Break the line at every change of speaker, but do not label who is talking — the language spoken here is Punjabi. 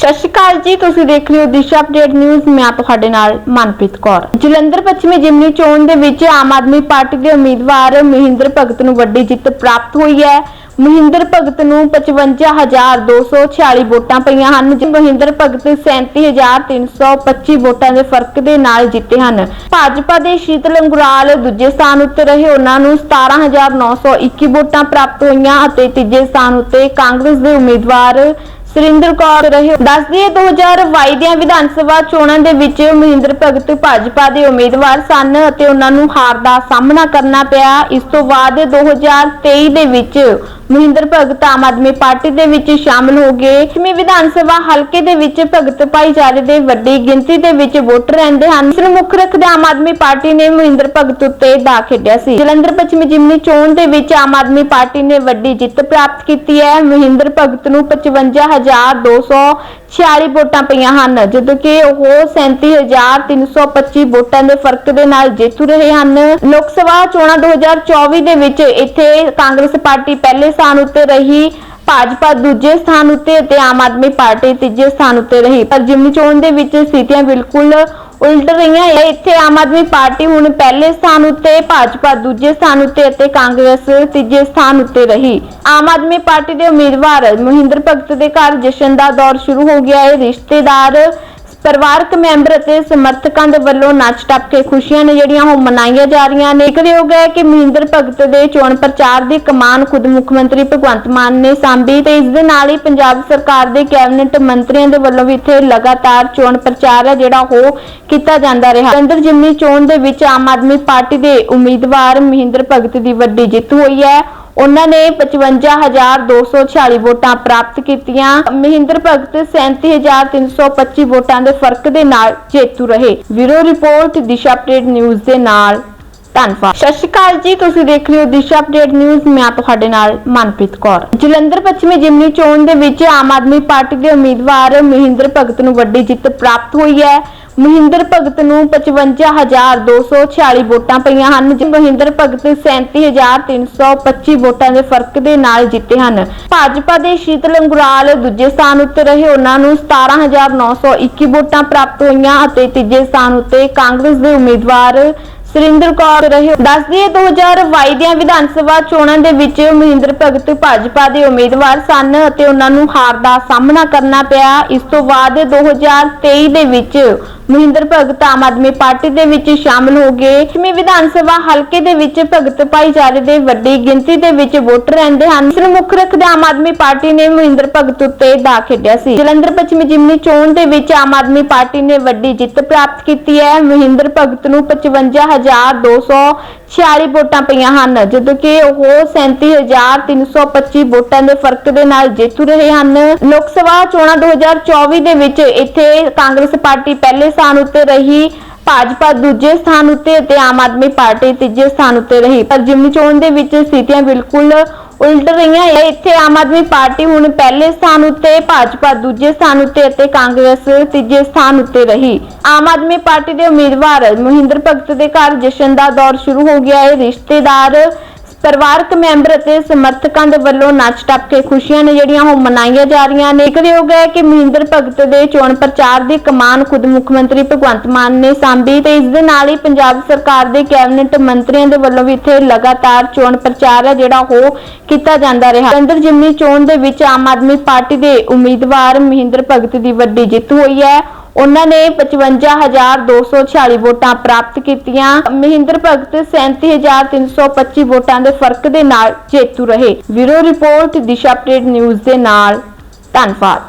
ਸਤਿ ਸ਼੍ਰੀ ਅਕਾਲ ਜੀ, ਤੁਸੀਂ ਦੇਖ ਰਹੇ ਹੋ ਦਿਸ਼ਾ ਅਪਡੇਟ ਨਿਊਜ਼। ਮੈਂ ਤੁਹਾਡੇ ਨਾਲ ਮਨਪ੍ਰੀਤ ਕੌਰ। ਜਲੰਧਰ ਪੱਛਮੀ ਜਿਮਨੀ ਚੋਣ ਦੇ ਵਿੱਚ ਆਮ ਆਦਮੀ ਪਾਰਟੀ ਦੇ ਉਮੀਦਵਾਰ ਮਹਿੰਦਰ ਭਗਤ ਨੂੰ ਵੱਡੀ ਜਿੱਤ ਪ੍ਰਾਪਤ ਹੋਈ ਹੈ। ਮਹਿੰਦਰ ਭਗਤ ਨੂੰ 55246 ਵੋਟਾਂ ਪਈਆਂ ਹਨ ਮਹਿੰਦਰ ਭਗਤ 37325 ਵੋਟਾਂ ਦੇ ਫ਼ਰਕ ਦੇ ਨਾਲ ਜਿੱਤੇ ਹਨ। ਭਾਜਪਾ ਦੇ ਸ਼ੀਤਲ ਅੰਗੁਰਾਲ ਦੂਜੇ ਸਥਾਨ ਉੱਤੇ ਰਹੇ। ਉਹਨਾਂ ਨੂੰ 17921 ਵੋਟਾਂ ਪ੍ਰਾਪਤ ਹੋਈਆਂ ਅਤੇ ਤੀਜੇ ਸਥਾਨ ਉੱਤੇ ਕਾਂਗਰਸ ਦੇ ਉਮੀਦਵਾਰ ਸੁਰਿੰਦਰ ਕੌਰ ਰਹੇ। ਦੱਸਦੀ ਹੈ 2022 ਦੀਆਂ ਵਿਧਾਨ ਸਭਾ ਚੋਣਾਂ ਦੇ ਵਿੱਚ ਮਹਿੰਦਰ ਭਗਤ ਭਾਜਪਾ ਦੇ ਉਮੀਦਵਾਰ ਸਨ ਅਤੇ ਉਹਨਾਂ ਨੂੰ ਹਾਰ ਦਾ ਸਾਹਮਣਾ ਕਰਨਾ ਪਿਆ। ਇਸ ਤੋਂ ਬਾਅਦ 2023 ਦੇ ਵਿੱਚ ਮਹਿੰਦਰ ਭਗਤ ਆਮ ਆਦਮੀ ਪਾਰਟੀ ਦੇ ਵਿੱਚ ਸ਼ਾਮਲ ਹੋ ਗਏ। ਪੱਛਮੀ ਵਿਧਾਨ ਸਭਾ ਹਲਕੇ ਦੇ ਵਿੱਚ ਭਗਤ ਭਾਈਚਾਰੇ ਦੇ ਵੱਡੀ ਗਿਣਤੀ ਦੇ ਵਿੱਚ ਵੋਟਰ ਰਹਿੰਦੇ ਹਨ। ਇਸ ਨੂੰ ਮੁੱਖ ਰੱਖਦੇ ਆਮ ਆਦਮੀ ਪਾਰਟੀ ਨੇ ਮਹਿੰਦਰ ਭਗਤ ਉੱਤੇ ਦਾ ਖੇਡਿਆ ਸੀ। ਜਲੰਧਰ ਪੱਛਮੀ ਜਿਮਨੀ ਚੋਣ ਦੇ ਵਿੱਚ ਆਮ ਆਦਮੀ ਪਾਰਟੀ ਨੇ ਵੱਡੀ ਜਿੱਤ ਪ੍ਰਾਪਤ ਕੀਤੀ ਹੈ। ਮਹਿੰਦਰ ਭਗਤ ਨੂੰ 55246 ਵੋਟਾਂ ਪਈਆਂ ਹਨ, ਜਦੋਂ ਕਿ ਉਹ 37325 ਵੋਟਾਂ ਦੇ ਫ਼ਰਕ ਦੇ ਨਾਲ ਜੇਤੂ ਰਹੇ ਹਨ। ਲੋਕ ਸਭਾ ਚੋਣਾਂ 2024 ਦੇ ਵਿੱਚ ਇੱਥੇ ਕਾਂਗਰਸ ਪਾਰਟੀ ਪਹਿਲੇ ਸਥਾਨ ਉੱਤੇ ਰਹੀ, ਭਾਜਪਾ ਦੂਜੇ ਸਥਾਨ ਉੱਤੇ ਅਤੇ ਆਮ ਆਦਮੀ ਪਾਰਟੀ ਤੀਜੇ ਸਥਾਨ ਉੱਤੇ ਰਹੀ। ਪਰ ਜਿਮਨੀ ਚੋਣ ਦੇ ਵਿੱਚ ਸਥਿਤੀਆਂ ਬਿਲਕੁਲ ਉਲਟ ਰਹੀਆਂ ਇੱਥੇ ਆਮ ਆਦਮੀ ਪਾਰਟੀ ਹੁਣ ਪਹਿਲੇ ਸਥਾਨ ਉੱਤੇ, ਭਾਜਪਾ ਦੂਜੇ ਸਥਾਨ ਉੱਤੇ ਅਤੇ ਕਾਂਗਰਸ ਤੀਜੇ ਸਥਾਨ ਉੱਤੇ ਰਹੀ। ਆਮ ਆਦਮੀ ਪਾਰਟੀ ਦੇ ਉਮੀਦਵਾਰ ਮਹਿੰਦਰ ਭਗਤ ਦੇ ਘਰ ਜਸ਼ਨ ਦਾ ਦੌਰ ਸ਼ੁਰੂ ਹੋ ਗਿਆ। ਹੈ ਰਿਸ਼ਤੇਦਾਰ ਪਰਿਵਾਰਕ ਮੈਂਬਰ ਅਤੇ ਸਮਰਥਕਾਂ ਦੇ ਵੱਲੋਂ ਨੱਚ ਟੱਪ ਕੇ ਖੁਸ਼ੀਆਂ ਨੇ ਜਿਹੜੀਆਂ ਉਹ ਮਨਾਈਆਂ ਜਾ ਰਹੀਆਂ ਨੇ। ਜ਼ਿਕਰਯੋਗ ਹੈ ਕਿ ਮਹਿੰਦਰ ਭਗਤ ਦੇ ਚੋਣ ਪ੍ਰਚਾਰ ਦੀ ਕਮਾਨ ਖੁਦ ਮੁੱਖ ਮੰਤਰੀ ਭਗਵੰਤ ਮਾਨ ਨੇ ਸੰਭੀ ਤੇ ਇਸ ਦੇ ਨਾਲ ਹੀ ਪੰਜਾਬ ਸਰਕਾਰ ਦੇ ਕੈਬਨਿਟ ਮੰਤਰੀਆਂ ਦੇ ਵੱਲੋਂ ਵੀ ਇੱਥੇ ਲਗਾਤਾਰ ਚੋਣ ਪ੍ਰਚਾਰ ਹੈ ਜਿਹੜਾ ਉਹ ਕੀਤਾ ਜਾਂਦਾ ਰਿਹਾ। ਅੰਦਰ ਜਿਮਨੀ ਚੋਣ ਦੇ ਵਿੱਚ ਆਮ ਆਦਮੀ ਪਾਰਟੀ ਦੇ ਉਮੀਦਵਾਰ ਮਹਿੰਦਰ ਭਗਤ ਦੀ ਵੱਡੀ ਜਿੱਤ ਹੋਈ ਹੈ ਉਹਨਾਂ ਨੇ 55246 ਵੋਟਾਂ ਪ੍ਰਾਪਤ ਕੀਤੀਆਂ। ਮਹਿੰਦਰ ਭਗਤ 37325 ਵੋਟਾਂ ਦੇ ਫ਼ਰਕ ਦੇ ਨਾਲ ਜੇਤੂ ਰਹੇ। ਵੀਰੋ ਰਿਪੋਰਟ, ਦਿਸ਼ਾ ਅਪਡੇਟ ਨਿਊਜ਼ ਦੇ ਨਾਲ ਧੰਨਵਾਦ। ਸਤਿ ਸ਼੍ਰੀ ਅਕਾਲ ਜੀ, ਤੁਸੀਂ ਦੇਖ ਰਹੇ ਹੋ ਦਿਸ਼ਾ ਅਪਡੇਟ ਨਿਊਜ਼। ਮੈਂ ਤੁਹਾਡੇ ਨਾਲ ਮਨਪ੍ਰੀਤ ਕੌਰ। ਜਲੰਧਰ ਪੱਛਮੀ ਜਿਮਨੀ ਚੋਣ ਦੇ ਵਿੱਚ ਆਮ ਆਦਮੀ ਪਾਰਟੀ ਦੇ ਉਮੀਦਵਾਰ ਮਹਿੰਦਰ ਭਗਤ ਨੂੰ ਵੱਡੀ ਜਿੱਤ ਪ੍ਰਾਪਤ ਹੋਈ ਹੈ। ਮਹਿੰਦਰ ਭਗਤ ਨੂੰ 55246 ਵੋਟਾਂ ਪਈਆਂ ਹਨ ਜਿ ਮਹਿੰਦਰ ਭਗਤ 37325 ਵੋਟਾਂ ਦੇ ਫ਼ਰਕ ਦੇ ਨਾਲ ਜਿੱਤੇ ਹਨ। ਭਾਜਪਾ ਦੇ ਸ਼ੀਤਲ ਅੰਗੁਰਾਲ ਦੂਜੇ ਸਥਾਨ ਉੱਤੇ ਰਹੇ, ਉਹਨਾਂ ਨੂੰ 17921 ਵੋਟਾਂ ਪ੍ਰਾਪਤ ਹੋਈਆਂ ਅਤੇ ਤੀਜੇ ਸਥਾਨ ਉੱਤੇ ਕਾਂਗਰਸ ਦੇ ਉਮੀਦਵਾਰ ਸੁਰਿੰਦਰ ਕੌਰ ਰਹੇ। ਦੱਸਦੀ ਹੈ 2022 ਦੀਆਂ ਵਿਧਾਨ ਸਭਾ ਚੋਣਾਂ ਦੇ ਵਿੱਚ ਮਹਿੰਦਰ ਭਗਤ ਭਾਜਪਾ ਦੇ ਉਮੀਦਵਾਰ ਸਨ ਅਤੇ ਉਹਨਾਂ ਨੂੰ ਹਾਰ ਦਾ ਸਾਹਮਣਾ ਕਰਨਾ ਪਿਆ। ਇਸ ਤੋਂ ਬਾਅਦ 2023 ਦੇ ਵਿੱਚ ਮਹਿੰਦਰ ਭਗਤ ਆਮ ਆਦਮੀ ਪਾਰਟੀ ਦੇ ਵਿੱਚ ਸ਼ਾਮਲ ਹੋ ਗਏ। ਪੱਛਮੀ ਵਿਧਾਨ ਸਭਾ ਹਲਕੇ ਦੇ ਵਿੱਚ ਭਗਤ ਭਾਈਚਾਰੇ ਦੇ ਵੱਡੀ ਗਿਣਤੀ ਦੇ ਵਿੱਚ ਵੋਟਰ ਰਹਿੰਦੇ ਹਨ। ਇਸ ਨੂੰ ਮੁੱਖ ਰੱਖਦੇ ਆਮ ਆਦਮੀ ਪਾਰਟੀ ਨੇ ਮਹਿੰਦਰ ਭਗਤ ਉੱਤੇ ਦਾ ਖੇਡਿਆ ਸੀ। ਜਲੰਧਰ ਪੱਛਮੀ ਜਿਮਨੀ ਚੋਣ ਦੇ ਵਿੱਚ ਆਮ ਆਦਮੀ ਪਾਰਟੀ ਨੇ ਵੱਡੀ ਜਿੱਤ ਪ੍ਰਾਪਤ ਕੀਤੀ ਹੈ। ਮਹਿੰਦਰ ਭਗਤ ਨੂੰ 55246 ਵੋਟਾਂ ਪਈਆਂ ਹਨ, ਜਦੋਂ ਕਿ ਉਹ 37325 ਵੋਟਾਂ ਦੇ ਫ਼ਰਕ ਦੇ ਨਾਲ ਜੇਤੂ ਰਹੇ ਹਨ। ਲੋਕ ਸਭਾ ਚੋਣਾਂ 2024 ਦੇ ਵਿੱਚ ਇੱਥੇ ਕਾਂਗਰਸ ਪਾਰਟੀ ਪਹਿਲੇ ਸਥਾਨ ਉੱਤੇ ਰਹੀ, ਭਾਜਪਾ ਦੂਜੇ ਸਥਾਨ ਉੱਤੇ ਅਤੇ ਆਮ ਆਦਮੀ ਪਾਰਟੀ ਤੀਜੇ ਸਥਾਨ ਉੱਤੇ ਰਹੀ। ਪਰ ਜਿਮਨੀ ਚੋਣ ਦੇ ਵਿੱਚ ਸਥਿਤੀਆਂ ਬਿਲਕੁਲ ਉਲਟ ਰਹੀਆਂ ਇੱਥੇ ਆਮ ਆਦਮੀ ਪਾਰਟੀ ਹੁਣ ਪਹਿਲੇ ਸਥਾਨ ਉੱਤੇ, ਭਾਜਪਾ ਦੂਜੇ ਸਥਾਨ ਉੱਤੇ ਅਤੇ ਕਾਂਗਰਸ ਤੀਜੇ ਸਥਾਨ ਉੱਤੇ ਰਹੀ। ਆਮ ਆਦਮੀ ਪਾਰਟੀ ਦੇ ਉਮੀਦਵਾਰ ਮਹਿੰਦਰ ਭਗਤ ਦੇ ਘਰ ਜਸ਼ਨ ਦਾ ਦੌਰ ਸ਼ੁਰੂ ਹੋ ਗਿਆ ਹੈ। ਰਿਸ਼ਤੇਦਾਰ ਪਰਿਵਾਰਕ ਮੈਂਬਰ ਅਤੇ ਸਮਰਥਕਾਂ ਦੇ ਵੱਲੋਂ ਨੱਚ ਟੱਪ ਕੇ ਖੁਸ਼ੀਆਂ ਨੇ ਜਿਹੜੀਆਂ ਉਹ ਮਨਾਈਆਂ ਜਾ ਰਹੀਆਂ ਨੇ। ਜ਼ਿਕਰਯੋਗ ਹੈ ਕਿ ਮਹਿੰਦਰ ਭਗਤ ਦੇ ਚੋਣ ਪ੍ਰਚਾਰ ਦੀ ਕਮਾਨ ਖੁਦ ਮੁੱਖ ਮੰਤਰੀ ਭਗਵੰਤ ਮਾਨ ਨੇ ਸਾਂਭੀ ਤੇ ਇਸ ਦੇ ਨਾਲ ਹੀ ਪੰਜਾਬ ਸਰਕਾਰ ਦੇ ਕੈਬਨਿਟ ਮੰਤਰੀਆਂ ਦੇ ਵੱਲੋਂ ਵੀ ਇੱਥੇ ਲਗਾਤਾਰ ਚੋਣ ਪ੍ਰਚਾਰ ਹੈ ਜਿਹੜਾ ਉਹ ਕੀਤਾ ਜਾਂਦਾ ਰਿਹਾ। ਅੰਦਰ ਜਿਮਨੀ ਚੋਣ ਦੇ ਵਿੱਚ ਆਮ ਆਦਮੀ ਪਾਰਟੀ ਦੇ ਉਮੀਦਵਾਰ ਮਹਿੰਦਰ ਭਗਤ ਦੀ ਵੱਡੀ ਜਿੱਤ ਹੋਈ ਹੈ। ਉਹਨਾਂ ਨੇ 55246 ਵੋਟਾਂ ਪ੍ਰਾਪਤ ਕੀਤੀਆਂ। ਮਹਿੰਦਰ ਭਗਤ 37325 ਵੋਟਾਂ ਦੇ ਫ਼ਰਕ ਦੇ ਨਾਲ ਜੇਤੂ ਰਹੇ। Bureau report, Disha update news ਦੇ ਨਾਲ। ਧੰਨਵਾਦ।